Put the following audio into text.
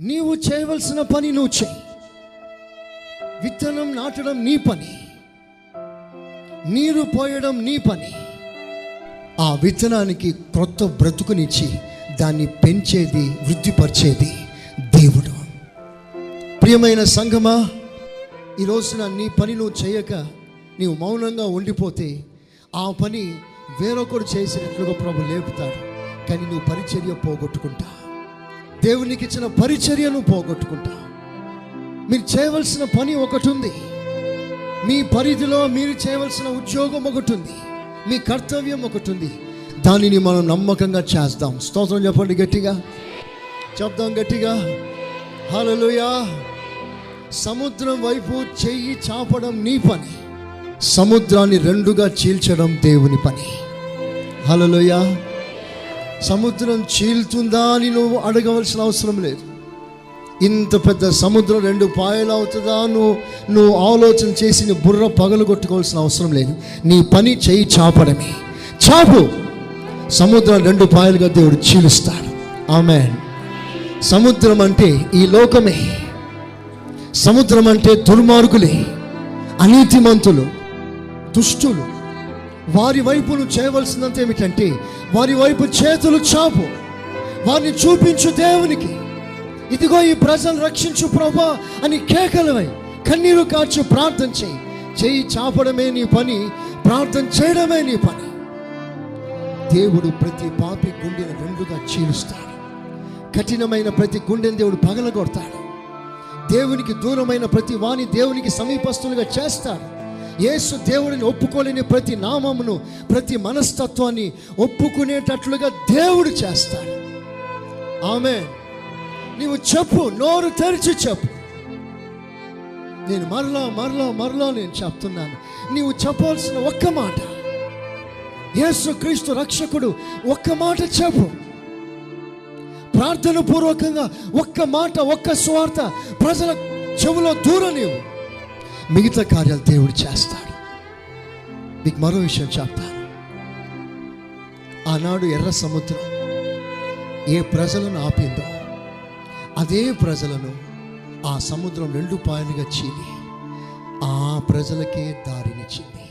నీవు చేయవలసిన పని నువ్వు చేయి విత్తనం నాటడం నీ పని. నీరు పోయడం నీ పని. ఆ విత్తనానికి క్రొత్త బ్రతుకునిచ్చి దాన్ని పెంచేది వృద్ధిపరిచేది దేవుడు. ప్రియమైన సంగమా ఈ రోజున నీ పని నువ్వు చేయక నీవు మౌనంగా ఉండిపోతే ఆ పని వేరొకరు చేసినట్లుగా ప్రభు లేపుతాడు. కానీ నువ్వు పరిచర్య పోగొట్టుకుంటా. దేవునికి ఇచ్చిన పరిచర్యను పోగొట్టుకుంటా. మీరు చేయవలసిన పని ఒకటి ఉంది మీ పరిధిలో మీరు చేయవలసిన ఉద్యోగం ఒకటి ఉంది మీ కర్తవ్యం ఒకటి ఉంది దానిని మనం నమ్మకంగా చేద్దాం స్తోత్రం చెప్పండి గట్టిగా. చెప్దాం గట్టిగా. హలలుయా సముద్రం వైపు చెయ్యి చాపడం నీ పని. సముద్రాన్ని రెండుగా చీల్చడం దేవుని పని. హలోయ సముద్రం చీల్తుందా అని నువ్వు అడగవలసిన అవసరం లేదు. ఇంత పెద్ద సముద్రం రెండు పాయలు అవుతుందా నువ్వు నువ్వు ఆలోచన చేసి నీ బుర్ర పగలు కొట్టుకోవాల్సిన అవసరం లేదు. నీ పని చేయి చాపడమే. చాపు. సముద్రం రెండు పాయలుగా దేవుడు చీలుస్తాడు. ఆమె సముద్రం అంటే ఈ లోకమే. సముద్రం అంటే దుర్మార్గులే అనీతిమంతులు దుష్టులు. వారి వైపు నువ్వు చేయవలసినంత ఏమిటంటే వారి వైపు చేతులు చాపు. వారిని చూపించు దేవునికి. ఇదిగో ఈ ప్రజలు రక్షించు ప్రభా అని కేకలవై కన్నీరు కాచు ప్రార్థన చేయి. చేయి చాపడమే నీ పని ప్రార్థన చేయడమే నీ పని. దేవుడు ప్రతి పాపి గుండెను రెండుగా చీలుస్తాడు. కఠినమైన ప్రతి గుండెని దేవుడు పగలగొడతాడు. దేవునికి దూరమైన ప్రతి వాణి దేవునికి సమీపస్తులుగా చేస్తాడు. యేసు దేవుడిని ఒప్పుకోలేని ప్రతి నామమును ప్రతి మనస్తత్వాన్ని ఒప్పుకునేటట్లుగా దేవుడు చేస్తాడు. ఆమె నీవు చెప్పు నోరు తెరిచి చెప్పు. నేను మరలా మరలా మరలా నేను చెప్తున్నాను. నీవు చెప్పాల్సిన ఒక్క మాట. యేసు క్రీస్తు రక్షకుడు ఒక్క మాట చెప్పు. ప్రార్థన పూర్వకంగా ఒక్క మాట ఒక్క స్వార్థ ప్రజల చెవులో దూరం నీవు మిగతా కార్యాలు దేవుడు చేస్తాడు. మీకు మరో విషయం చెప్తాను. ఆనాడు ఎర్ర సముద్రం ఏ ప్రజలను ఆపిందో అదే ప్రజలను ఆ సముద్రం రెండు పాయలుగా చీలి ఆ ప్రజలకే దారినిచ్చింది